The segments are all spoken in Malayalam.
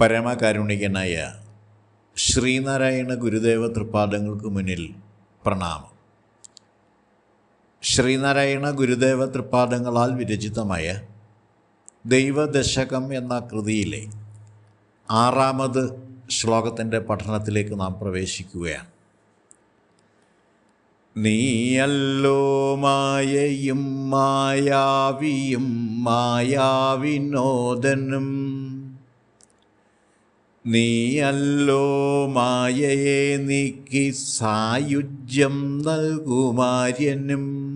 പരമകാരുണികനായ ശ്രീനാരായണ ഗുരുദേവ തൃപ്പാദങ്ങൾക്ക് മുന്നിൽ പ്രണാമം. ശ്രീനാരായണ ഗുരുദേവ തൃപ്പാദങ്ങളാൽ വിരചിതമായ ദൈവദശകം എന്ന കൃതിയിലെ ആറാമത് ശ്ലോകത്തിന്റെ പഠനത്തിലേക്ക് നാം പ്രവേശിക്കുകയാണ്. നീയല്ലോ മായയും മായാവിയും മായാവിനോദനും നീയല്ലോ മായയെ നീക്കി സായുജ്യം നൽകുമാര്യനും.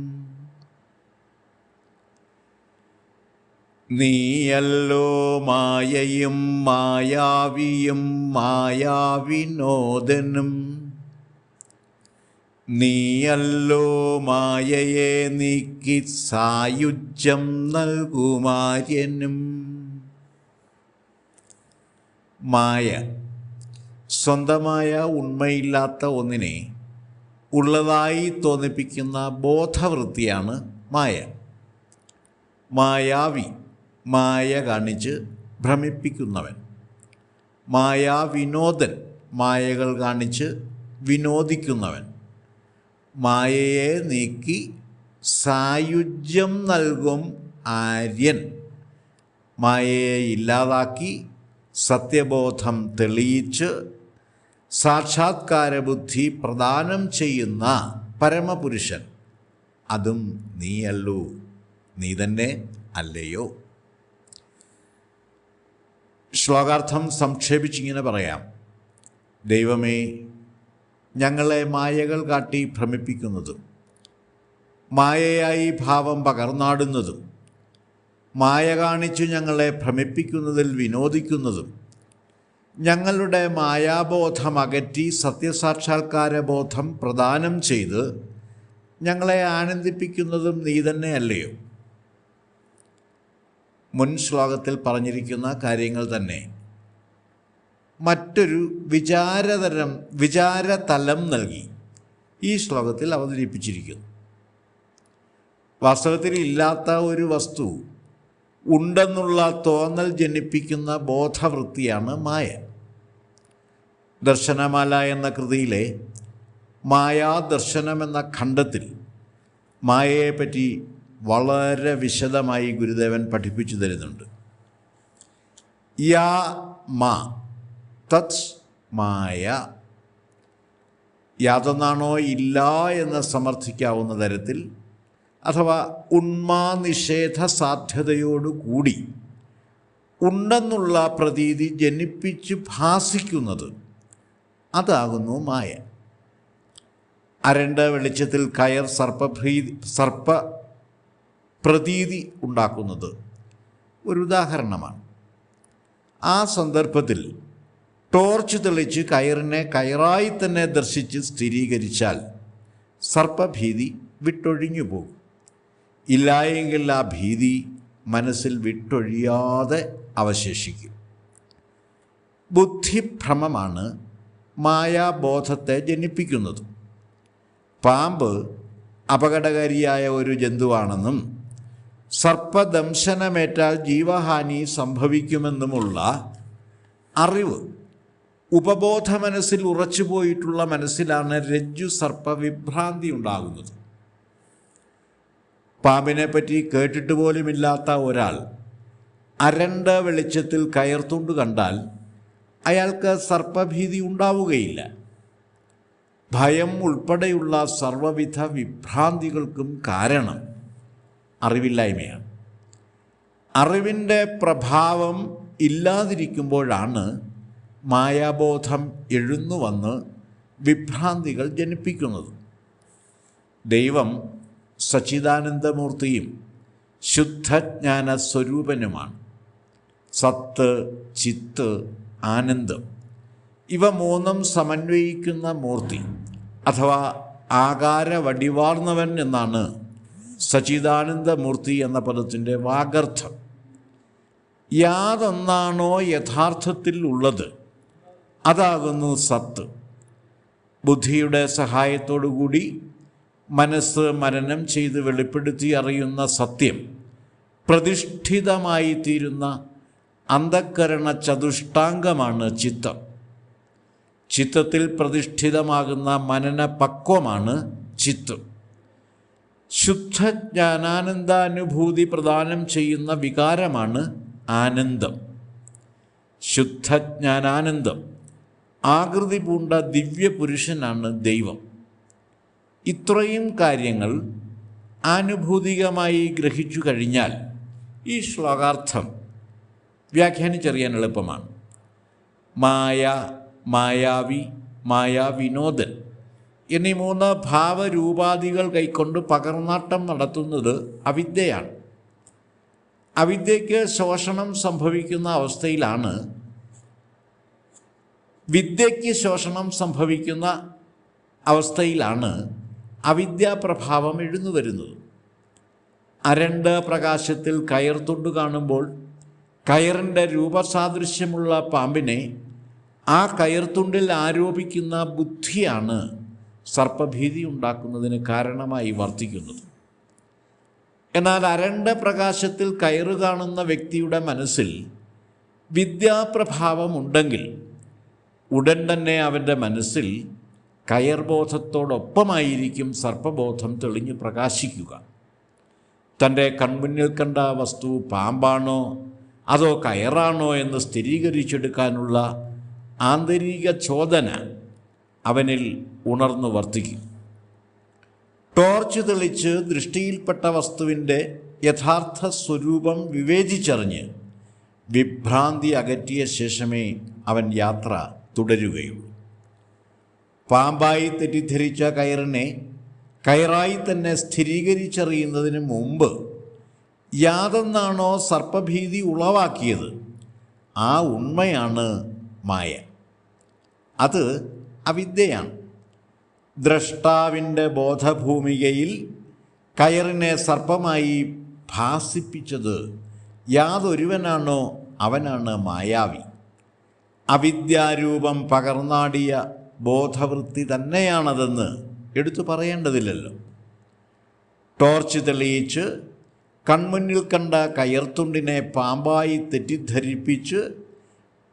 നീയല്ലോ മായയും മായാവിയും മായാവിനോദനും. നീയല്ലോ മായയെ നീക്കി സായുജ്യം നൽകുമാര്യനും. മായ സ്വന്തമായ ഉണ്മയില്ലാത്ത ഒന്നിനെ ഉള്ളതായി തോന്നിപ്പിക്കുന്ന ബോധവൃത്തിയാണ് മായ. മായാവി മായ കാണിച്ച് ഭ്രമിപ്പിക്കുന്നവൻ. മായാവിനോദൻ മായകൾ കാണിച്ച് വിനോദിക്കുന്നവൻ. മായയെ നീക്കി സായുജ്യം നൽകും ആര്യൻ. മായയെ ഇല്ലാതാക്കി സത്യബോധം തെളിയിച്ച് സാക്ഷാത്കാര ബുദ്ധി പ്രദാനം ചെയ്യുന്ന പരമപുരുഷൻ. അതും നീയല്ലോ. നീ തന്നെ അല്ലയോ? ശ്ലോകാർത്ഥം സംക്ഷേപിച്ചിങ്ങനെ പറയാം. ദൈവമേ ഞങ്ങളെ മായകൾ കാട്ടി ഭ്രമിപ്പിക്കുന്നതും മായയായി ഭാവം പകർന്നാടുന്നതും മായ കാണിച്ചു ഞങ്ങളെ ഭ്രമിപ്പിക്കുന്നതിൽ വിനോദിക്കുന്നതും. ഞങ്ങളുടെ മായാബോധം അകറ്റി സത്യസാക്ഷാത്കാര ബോധം പ്രദാനം ചെയ്ത് ഞങ്ങളെ ആനന്ദിപ്പിക്കുന്നതും നീ തന്നെ അല്ലയോ? മുൻ ശ്ലോകത്തിൽ പറഞ്ഞിരിക്കുന്ന കാര്യങ്ങൾ തന്നെ. മറ്റൊരു വിചാരതരം വിചാരതലം നൽകി ഈ ശ്ലോകത്തിൽ അവതരിപ്പിച്ചിരിക്കുന്നു. വാസ്തവത്തിൽ ഇല്ലാത്ത ഒരു വസ്തു ഉണ്ടെന്നുള്ള തോന്നൽ ജനിപ്പിക്കുന്ന ബോധവൃത്തിയാണ് മായ ദർശനമാല എന്ന കൃതിയിലെ മായാദർശനം എന്ന ഖണ്ഡത്തിൽ മായയെപ്പറ്റി വളരെ വിശദമായി ഗുരുദേവൻ പഠിപ്പിച്ചു തരുന്നുണ്ട്. യാ മാ തത് മായ. യാതൊന്നാണോ ഇല്ല എന്ന് സമർത്ഥിക്കാവുന്ന തരത്തിൽ അഥവാ ഉന്മാനിഷേധ സാധ്യതയോടുകൂടി ഉണ്ടെന്നുള്ള പ്രതീതി ജനിപ്പിച്ച് ഭാസിക്കുന്നത് അതാകുന്നു മായ അരണ്ട വെളിച്ചത്തിൽ കയർ സർപ്പഭീതി സർപ്പ പ്രതീതി ഉണ്ടാക്കുന്നത് ഒരു ഉദാഹരണമാണ്. ആ സന്ദർഭത്തിൽ ടോർച്ച് തെളിച്ച് കയറിനെ കയറായി തന്നെ ദർശിച്ച് സ്ഥിരീകരിച്ചാൽ സർപ്പഭീതി വിട്ടൊഴിഞ്ഞു പോകും ഇല്ലായെങ്കിൽ ആ ഭീതി മനസ്സിൽ വിട്ടൊഴിയാതെ അവശേഷിക്കും. ബുദ്ധിഭ്രമമാണ് മായാബോധത്തെ ജനിപ്പിക്കുന്നത്. പാമ്പ് അപകടകാരിയായ ഒരു ജന്തുവാണെന്നും സർപ്പദംശനമേറ്റാൽ ജീവഹാനി സംഭവിക്കുമെന്നുമുള്ള അറിവ് ഉപബോധ മനസ്സിൽ ഉറച്ചുപോയിട്ടുള്ള മനസ്സിലാണ് രജ്ജു സർപ്പവിഭ്രാന്തി ഉണ്ടാകുന്നത്. പാമ്പിനെ പറ്റി കേട്ടിട്ട് പോലുമില്ലാത്ത ഒരാൾ അരണ്ട വെളിച്ചത്തിൽ കയർത്തുണ്ട് കണ്ടാൽ അയാൾക്ക് സർപ്പഭീതി ഉണ്ടാവുകയില്ല. ഭയം ഉൾപ്പെടെയുള്ള സർവവിധ വിഭ്രാന്തികൾക്കും കാരണം അറിവില്ലായ്മയാണ്. അറിവിന്റെ പ്രഭാവം ഇല്ലാതിരിക്കുമ്പോഴാണ് മായാബോധം എഴുന്നു വന്ന് വിഭ്രാന്തികൾ ജനിപ്പിക്കുന്നത്. ദൈവം സച്ചിദാനന്ദമൂർത്തിയും ശുദ്ധജ്ഞാന സ്വരൂപനുമാണ് സത്ത് ചിത്ത് ആനന്ദം ഇവ മൂന്നും സമന്വയിക്കുന്ന മൂർത്തി അഥവാ ആകാര വടിവാർന്നവൻ എന്നാണ് സച്ചിദാനന്ദമൂർത്തി എന്ന പദത്തിന്റെ വാഗർത്ഥം യാതൊന്നാണോ യഥാർത്ഥത്തിൽ ഉള്ളത്? അതാകുന്നു സത്ത്. ബുദ്ധിയുടെ സഹായത്തോടുകൂടി മനസ്സ് മനനം ചെയ്ത് വെളിപ്പെടുത്തി അറിയുന്ന സത്യം പ്രതിഷ്ഠിതമായി തീരുന്ന അന്ധക്കരണ ചതുഷ്ടാംഗമാണ് ചിത്തം. ചിത്തത്തിൽ പ്രതിഷ്ഠിതമാകുന്ന മനന മനനപക്വമാണ് ചിത്തം. ശുദ്ധജ്ഞാനാനന്ദാനുഭൂതി പ്രദാനം ചെയ്യുന്ന വികാരമാണ് ആനന്ദം. ശുദ്ധജ്ഞാനാനന്ദം ആകൃതി പൂണ്ട ദിവ്യപുരുഷനാണ് ദൈവം. ഇത്രയും കാര്യങ്ങൾ ആനുഭൂതികമായി ഗ്രഹിച്ചു കഴിഞ്ഞാൽ ഈ ശ്ലോകാർത്ഥം വ്യാഖ്യാനിച്ചറിയാൻ എളുപ്പമാണ്. മായ മായാവി മായാവിനോദൻ എന്നീ മൂന്ന് ഭാവരൂപാദികൾ കൈക്കൊണ്ട് പകർന്നാട്ടം നടത്തുന്നത് അവിദ്യയാണ്. അവിദ്യയ്ക്ക് ശോഷണം സംഭവിക്കുന്ന അവസ്ഥയിലാണ് വിദ്യയ്ക്ക് ശോഷണം സംഭവിക്കുന്ന അവസ്ഥയിലാണ് അവിദ്യാപ്രഭാവം എഴുന്നു വരുന്നത്. അരണ്ട് പ്രകാശത്തിൽ കയർ തൊണ്ടു കാണുമ്പോൾ കയറിന്റെ രൂപസാദൃശ്യമുള്ള പാമ്പിനെ ആ കയർത്തുണ്ടിൽ ആരോപിക്കുന്ന ബുദ്ധിയാണ് സർപ്പഭീതി ഉണ്ടാക്കുന്നതിന് കാരണമായി വർത്തിക്കുന്നത്. എന്നാൽ അരണ്ട പ്രകാശത്തിൽ കയറ് കാണുന്ന വ്യക്തിയുടെ മനസ്സിൽ വിദ്യാപ്രഭാവമുണ്ടെങ്കിൽ ഉടൻ തന്നെ അവന്റെ മനസ്സിൽ കയർബോധത്തോടൊപ്പമായിരിക്കും സർപ്പബോധം തെളിഞ്ഞു പ്രകാശിക്കുക. തന്റെ കൺമുന്നിൽ കണ്ട വസ്തു പാമ്പാണോ അതോ കയറാണോ എന്ന് സ്ഥിരീകരിച്ചെടുക്കാനുള്ള ആന്തരിക ചോദന അവനിൽ ഉണർന്നു വർത്തിക്കും. ടോർച്ച് തെളിച്ച് ദൃഷ്ടിയിൽപ്പെട്ട വസ്തുവിന്റെ യഥാർത്ഥ സ്വരൂപം വിവേചിച്ചറിഞ്ഞ് വിഭ്രാന്തി അകറ്റിയ ശേഷമേ അവൻ യാത്ര തുടരുകയുള്ളൂ. പാമ്പായി തെറ്റിദ്ധരിച്ച കയറിനെ കയറായി തന്നെ സ്ഥിരീകരിച്ചറിയുന്നതിന് മുമ്പ് യാതെന്നാണോ സർപ്പഭീതി ഉളവാക്കിയത്? ആ ഉണ്മയാണ് മായ. അത് അവിദ്യയാണ്. ദ്രഷ്ടാവിന്റെ ബോധഭൂമികയിൽ കയറിനെ സർപ്പമായി ഭാസിപ്പിച്ചത് യാതൊരുവനാണോ അവനാണ് മായാവി. അവിദ്യാരൂപം പകർന്നാടിയ ബോധവൃത്തി തന്നെയാണതെന്ന് എടുത്തു പറയേണ്ടതില്ലല്ലോ. ടോർച്ച് തെളിയിച്ച് കൺമുന്നിൽ കണ്ട കയർത്തുണ്ടിനെ പാമ്പായി തെറ്റിദ്ധരിപ്പിച്ച്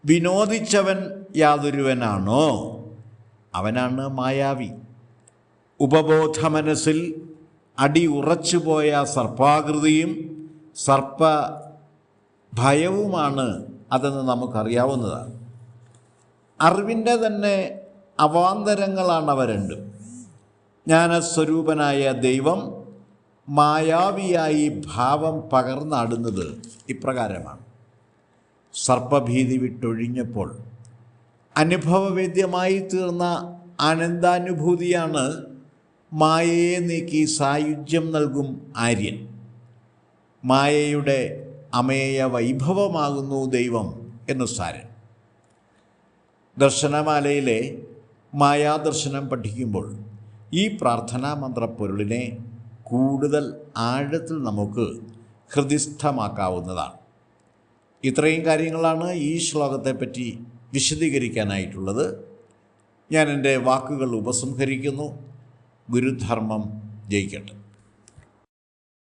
വിനോദിച്ചവൻ യാതൊരുവനാണോ? അവനാണ് മായാവി. ഉപബോധ മനസ്സിൽ അടി ഉറച്ചുപോയ സർപ്പാകൃതിയും സർപ്പ ഭയവുമാണ് അതെന്ന് നമുക്കറിയാവുന്നതാണ്. അറിവിന്റെ തന്നെ അവാന്തരങ്ങളാണ് അവ രണ്ടും. ജ്ഞാനസ്വരൂപനായ ദൈവം മായാവിയായി ഭാവം പകർന്നാടുന്നത് ഇപ്രകാരമാണ്. സർപ്പഭീതി വിട്ടൊഴിഞ്ഞപ്പോൾ അനുഭവവേദ്യമായി തീർന്ന ആനന്ദാനുഭൂതിയാണ് മായയെ നീക്കി സായുജ്യം നൽകും ആര്യൻ. മായയുടെ അമേയ വൈഭവമാകുന്നു ദൈവം എന്നു സാരൻ. ദർശനമാലയിലെ മായാദർശനം പഠിക്കുമ്പോൾ ഈ പ്രാർത്ഥനാ മന്ത്രപ്പൊരുളിനെ കൂടുതൽ ആഴത്തിൽ നമുക്ക് ഹൃദിസ്ഥമാക്കാവുന്നതാണ് ഇത്രയും കാര്യങ്ങളാണ് ഈ ശ്ലോകത്തെപ്പറ്റി വിശദീകരിക്കാനായിട്ടുള്ളത്. ഞാൻ എന്റെ വാക്കുകൾ ഉപസംഹരിക്കുന്നു. ഗുരുധർമ്മം ജയിക്കട്ടെ.